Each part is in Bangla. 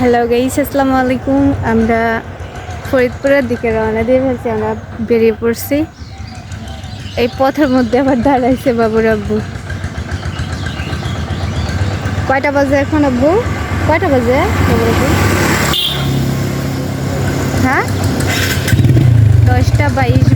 হ্যালো গাইস আসসালামু আলাইকুম আমরা ফরিদপুরের দিকে রওনা দিয়ে ফেলছি আমরা বেরিয়ে পড়ছি। এই পথের মধ্যে আবার দাঁড়াইছে বাবুর আব্বু। কয়টা বাজে এখন আব্বু? কয়টা বাজে? হ্যাঁ? দশটা বাইশ।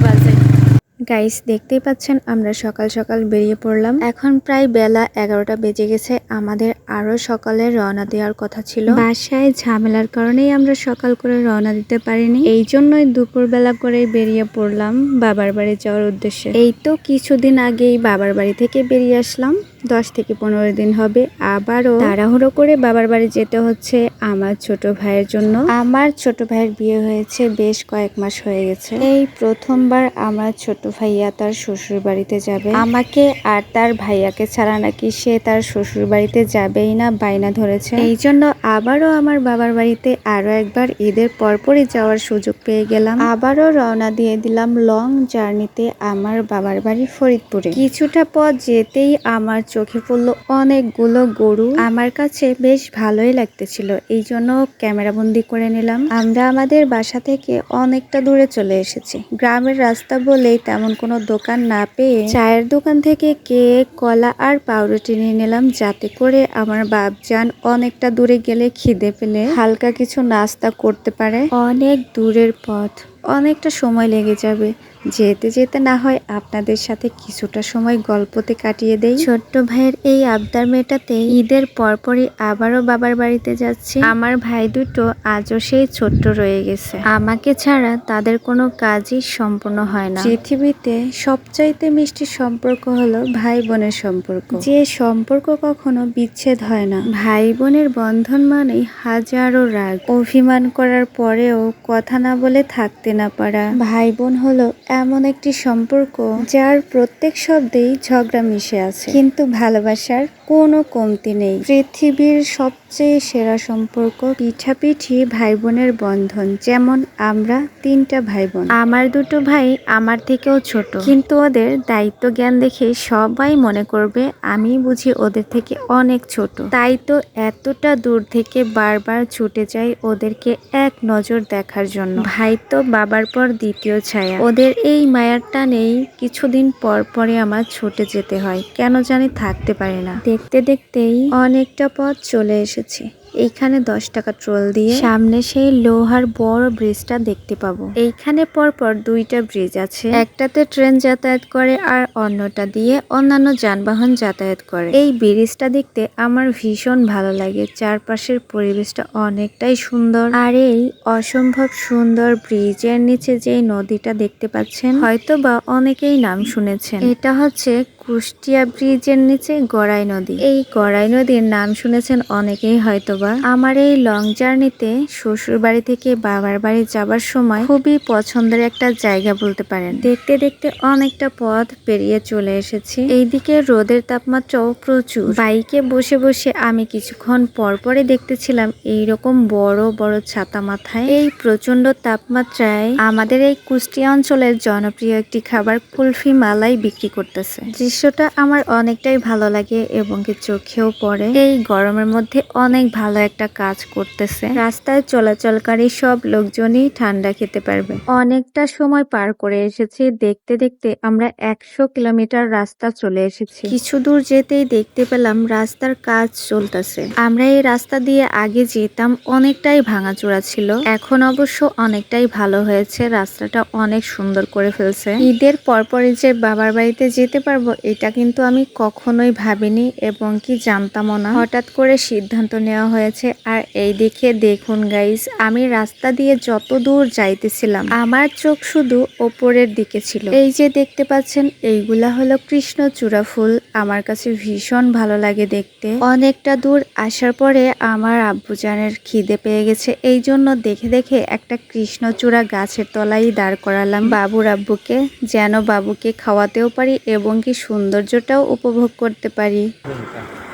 গাইস দেখতেই পাচ্ছেন আমরা সকাল সকাল বেরিয়ে পড়লাম। এখন প্রায় বেলা এগারোটা বেজে গেছে। আমাদের আরও সকালে রওনা দেওয়ার কথা ছিল। বাসায় ঝামেলার কারণেই আমরা সকাল করে রওনা দিতে পারিনি। এই জন্যই দুপুরবেলা করে বেরিয়ে পড়লাম বাবার বাড়ি যাওয়ার উদ্দেশ্যে। এই তো কিছুদিন আগেই বাবার বাড়ি থেকে বেরিয়ে আসলাম। দশ থেকে পনেরো দিন হবে। আবারও তাড়াহুড়ো করে বাবার বাড়ি যেতে হচ্ছে আমার ছোট ভাইয়ের জন্য। আমার ছোট ভাইয়ের বিয়ে হয়েছে বেশ কয়েক মাস হয়ে গেছে। এই প্রথমবার আমার ছোট ভাইয়া তার শ্বশুর বাড়িতে যাবে। আমাকে আর তার ভাইয়াকে ছাড়া নাকি সে তার শ্বশুর বাড়িতে যাবেই না বাইনা ধরেছে। এই জন্য আবারও আমার বাবার বাড়িতে আরও একবার ঈদের পরপরই যাওয়ার সুযোগ পেয়ে গেলাম। আবারও রওনা দিয়ে দিলাম লং জার্নিতে আমার বাবার বাড়ি ফরিদপুরে। কিছুটা পথ যেতেই আমার চোখে পড়ল অনেকগুলো গরু। আমার কাছে বেশ ভালোই লাগতেছিল। এই জন্য ক্যামেরা বন্দি করে নিলাম। আমরা আমাদের বাসা থেকে অনেকটা দূরে চলে এসেছি। গ্রামের রাস্তা বলেই তেমন কোনো দোকান না পেয়ে চায়ের দোকান থেকে কেক, কলা আর পাউরুটি নিয়ে নিলাম। যাতে করে আমার বাপ বাপজান অনেকটা দূরে গেলে খিদে পেলে হালকা কিছু নাস্তা করতে পারে। অনেক দূরের পথ। অনেকটা সময় লেগে যাবে। যেতে যেতে না হয় আপনাদের সাথে কিছুটা সময় গল্পতে কাটিয়ে দেই। ছোট্ট ভাইয়ের এই আবদার মেটাতে ঈদের পরপরই আবারও বাবার বাড়িতে যাচ্ছি। আমার ভাই দুটো আজও সেই ছোট্ট রয়ে গেছে। আমাকে ছাড়া তাদের কোনো কাজই সম্পূর্ণ হয় না। পৃথিবীতে সবচাইতে মিষ্টি সম্পর্ক হলো ভাই বোনের সম্পর্ক। যে সম্পর্ক কখনো বিচ্ছেদ হয় না। ভাই বোনের বন্ধন মানেই হাজারো রাগ। অভিমান করার পরেও কথা না বলে থাকতে না পারা। ভাই বোন হলো এমন একটি সম্পর্ক যার প্রত্যেক শব্দেই ঝগড়া মিশে আছে। কিন্তু ভালোবাসার কোনো কমতি নেই। পৃথিবীর সবচেয়ে সেরা সম্পর্ক পিঠাপিঠি ভাই বোনের বন্ধন। যেমন আমরা তিনটা ভাই বোন আমার দুটো ভাই আমার থেকেও ছোট। কিন্তু ওদের দায়িত্ব জ্ঞান দেখে সবাই মনে করবে আমি বুঝি ওদের থেকে অনেক ছোট। তাই তো এতটা দূর থেকে বারবার ছুটে যাই ওদেরকে এক নজর দেখার জন্য। ভাই তো বাবার পর দ্বিতীয় ছায়া। ওদের এই মায়ার টানেই কিছুদিন পর পরে আমার ছুটে যেতে হয়। কেন জানি থাকতে পারি না। দেখতে দেখতেই অনেকটা পথ চলে এসেছে। এইখানে দশ টাকা ট্রোল দিয়ে সামনে সেই লোহার বড় ব্রিজটা দেখতে পাবো। এইখানে পরপর দুইটা ব্রিজ আছে। একটাতে ট্রেন যাতায়াত করে আর অন্যটা দিয়ে অন্যান্য যানবাহন যাতায়াত করে। এই ব্রিজটা দেখতে আমার ভীষণ ভালো লাগে। চারপাশের পরিবেশটা অনেকটাই সুন্দর। আর এই অসম্ভব সুন্দর ব্রিজের নিচে যে নদীটা দেখতে পাচ্ছেন হয়তো বা অনেকেই নাম শুনেছেন। এটা হচ্ছে কুষ্টিয়া ব্রিজের নিচে গড়াই নদী। এই গড়াই নদীর নাম শুনেছেন অনেকেই হয়তোবা। আমার এই লং জার্নিতে শ্বশুর বাড়ি থেকে বাবার বাড়ি যাবার সময় খুবই পছন্দের একটা জায়গা বলতে পারেন। দেখতে দেখতে অনেকটা পথ পেরিয়ে চলে এসেছি। এইদিকে রোদের তাপমাত্রাও প্রচুর। বাইকে বসে বসে আমি কিছুক্ষণ পরপরে দেখতেছিলাম এইরকম বড় বড় ছাতা মাথায়। এই প্রচণ্ড তাপমাত্রায় আমাদের এই কুষ্টিয়া অঞ্চলের জনপ্রিয় একটি খাবার কুলফি মালাই বিক্রি করতেছে। দৃশ্যটা আমার অনেকটাই ভালো লাগে এবং কি চোখেও পড়ে। এই গরমের মধ্যে অনেক ভালো একটা কাজ করতেছে। রাস্তায় চলাচলকারী সব লোকজনই ঠান্ডা খেতে পারবে। অনেকটা সময় পার করে এসেছি। দেখতে দেখতে আমরা একশো কিলোমিটার রাস্তা চলে এসেছি। কিছু দূর যেতেই দেখতে পেলাম রাস্তার কাজ চলতেছে। আমরা এই রাস্তা দিয়ে আগে যেতাম অনেকটাই ভাঙাচোরা ছিল। এখন অবশ্য অনেকটাই ভালো হয়েছে। রাস্তাটা অনেক সুন্দর করে ফেলছে। ঈদের পরপরই যে বাবার বাড়িতে যেতে পারব এটা কিন্তু আমি কখনোই ভাবিনি এবং কি জানতামও না। হঠাৎ করে সিদ্ধান্ত নেওয়া হয়েছে। আর এই দেখে দেখুন গাইস আমি রাস্তা দিয়ে যত দূর যাইতেছিলাম, আমার চোখ শুধু ওপরের দিকে ছিল। এই যে দেখতে পাচ্ছেন, এইগুলা হলো কৃষ্ণচূড়া ফুল। আমার কাছে ভীষণ ভালো লাগে দেখতে। অনেকটা দূর আসার পরে আমার আব্বুজানের খিদে পেয়ে গেছে। এই জন্য দেখে দেখে একটা কৃষ্ণচূড়া গাছের তলায় দাঁড় করালাম। বাবুর আব্বুকে, যেন বাবুকে খাওয়াতেও পারি এবং কি সৌন্দর্যটাও উপভোগ করতে পারি।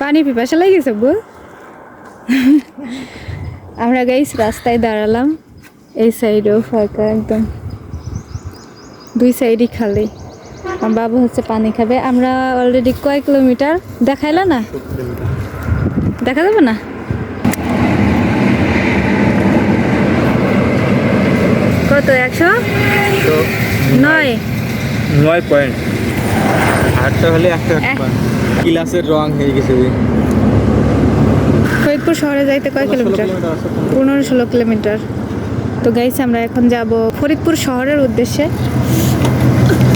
পানি পিপাসা লাগিয়েছে সব আমরা গাইস রাস্তায় দাঁড়ালাম এই সাইডেও ফাঁকা একদম। দুই সাইডই খালি। বাবু হচ্ছে পানি খাবে। আমরা অলরেডি কয় কিলোমিটার দেখাইলা না? দেখা যাবে না? কত একশো? নয়। নয় পয়েন্ট আটটা হলে একটা এক। ক্লাসের রং হয়ে গেছে ফরিদপুর শহরে যাইতে কয় কিলোমিটার? পনেরো। ষোলো কিলোমিটার। তো গাইস আমরা এখন যাব ফরিদপুর শহরের উদ্দেশ্যে।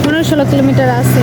পনেরো ষোলো কিলোমিটার আছে।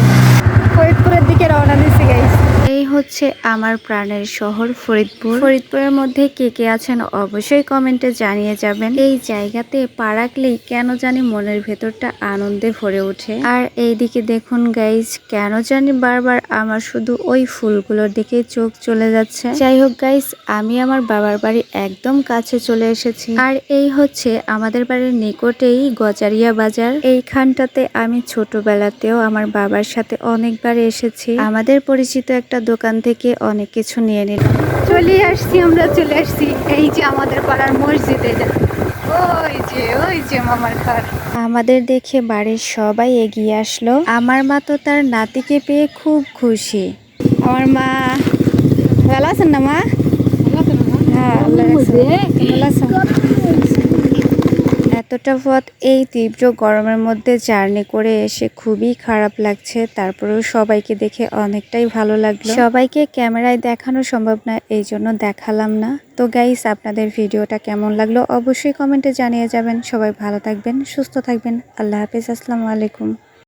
ফরিদপুরের দিকে রওনা দিচ্ছি গাইস। এই হচ্ছে আমার প্রাণের শহর ফরিদপুর। ফরিদপুরের মধ্যে কে কে আছেন অবশ্যই কমেন্টে জানিয়ে যাবেন। এই জায়গাতে পা রাখলেই কেন জানি মনের ভেতরটা আনন্দে ভরে ওঠে। আর এইদিকে দেখুন গাইস কেন জানি বারবার আমার শুধু ওই ফুলগুলোর দিকে চোখ চলে যাচ্ছে। যাই হোক গাইস আমি আমার বাবার বাড়ি একদম কাছে চলে এসেছি। আর এই হচ্ছে আমাদের বাড়ির নিকটেই গজারিয়া বাজার। এইখানটাতে আমি ছোটবেলাতেও আমার বাবার সাথে অনেকবার এসেছি। আমাদের পরিচিত একটা দোকান থেকে অনেক কিছু নিয়ে নিলাম। চলে আসছি আমরা চলে আসছি। এই যে আমাদের পাড়ার মসজিদে। যা ওই যে ওই যে মামার ঘর। আমাদের দেখে বাড়ির সবাই এগিয়ে আসলো। আমার মা তো তার নাতিকে পেয়ে খুব খুশি। আমার মা ভালো আছেন না মা? হ্যাঁ আল্লাহ রাখছে। ভালো আছেন? এতটা পথ এই তীব্র গরমের মধ্যে জার্নি করে এসে খুবই খারাপ লাগছে, তারপরেও সবাইকে দেখে অনেকটাই ভালো লাগল। সবাইকে ক্যামেরায় দেখানো সম্ভব না, এই জন্য দেখালাম না। তো গাইস আপনাদের ভিডিওটা কেমন লাগল অবশ্যই কমেন্টে জানিয়ে যাবেন। সবাই ভালো থাকবেন, সুস্থ থাকবেন। আল্লাহ হাফিজ, আসসালামু আলাইকুম।